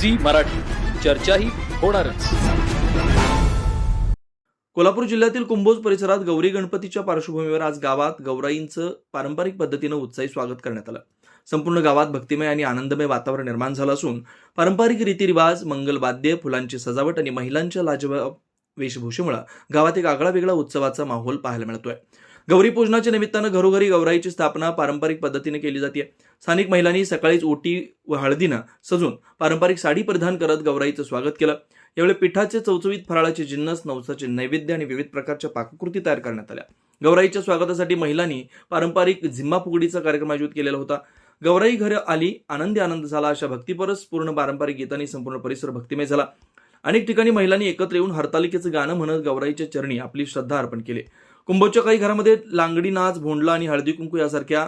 Zee Marathi. चर्चाही होणारच. कोल्हापूर जिल्ह्यातील कुंभोज परिसरात गौरी गणपतीच्या पार्श्वभूमीवर आज गावात गौराईंचं पारंपरिक पद्धतीनं उत्साही स्वागत करण्यात आलं. संपूर्ण गावात भक्तिमय आणि आनंदमय वातावरण निर्माण झालं असून पारंपरिक रीतिरिवाज मंगलवाद्य फुलांची सजावट आणि महिलांच्या लाजवाब वेशभूषेमुळे गावात एक आगळा वेगळा उत्सवाचा माहोल पाहायला मिळतोय. गौरी पूजनाच्या निमित्तानं घरोघरी गौराईची स्थापना पारंपरिक पद्धतीने केली जाते स्थानिक महिलांनी सकाळीच ओटी व हळदीनं सजून पारंपरिक साडी परिधान करत गौराईचं स्वागत केलं. यावेळी पिठाचे चवचवीत फराळाचे जिन्नस नवसाचे नैवेद्य आणि विविध प्रकारच्या पाककृती तयार करण्यात आल्या. गौराईच्या स्वागतासाठी महिलांनी पारंपरिक झिम्मा फुगडीचा कार्यक्रम आयोजित केलेला होता. गौराई घर आली आनंदी आनंद झाला अशा भक्तीपरस पूर्ण पारंपरिक गीतांनी संपूर्ण परिसर भक्तिमय झाला. अनेक ठिकाणी महिलांनी एकत्र येऊन हरतालिकेचं गाणं म्हणत गौराईच्या चरणी आपली श्रद्धा अर्पण केली. कुंभोजच्या काही घरामध्ये लांगडी नाच भोंडला आणि हळदी कुंकू यासारख्या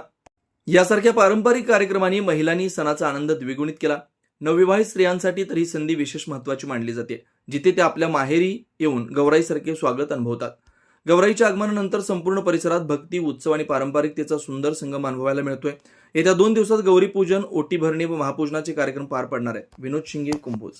यासारख्या पारंपरिक कार्यक्रमांनी महिलांनी सणाचा आनंद द्विगुणित केला. नवविवाहित स्त्रियांसाठी तर ही संधी विशेष महत्वाची मानली जाते. जिथे ते आपल्या माहेरी येऊन गौराईसारखे स्वागत अनुभवतात. गौराईच्या आगमनानंतर संपूर्ण परिसरात भक्ती उत्सव आणि पारंपरिकतेचा सुंदर संगम अनुभवायला मिळतोय. येत्या दोन दिवसात गौरी पूजन ओटी भरणी व महापूजनाचे कार्यक्रम पार पडणार आहेत. विनोद शिंगे कुंभोज.